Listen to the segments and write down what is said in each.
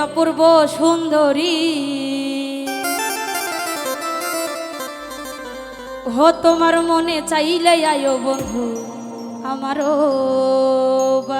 অপূর্ব সুন্দরী। হো তোমার মনে চাইলে আয়ো বন্ধু আমারও বা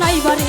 নাই বাড়ি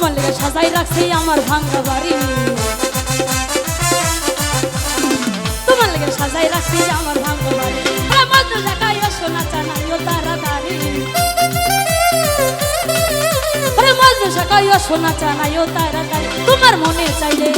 তোমার লেগে সাজাই রাখছি আমার ভাঙ্গা বাড়ি। তোমার লেগে সাজাই রাখছি আমার ভাঙ্গা বাড়ি। লেখাইও সোনা চানাইও তাড়াতাড়ি। সোনা চানাইও তাড়াতাড়ি। তোমার মনে চাইলে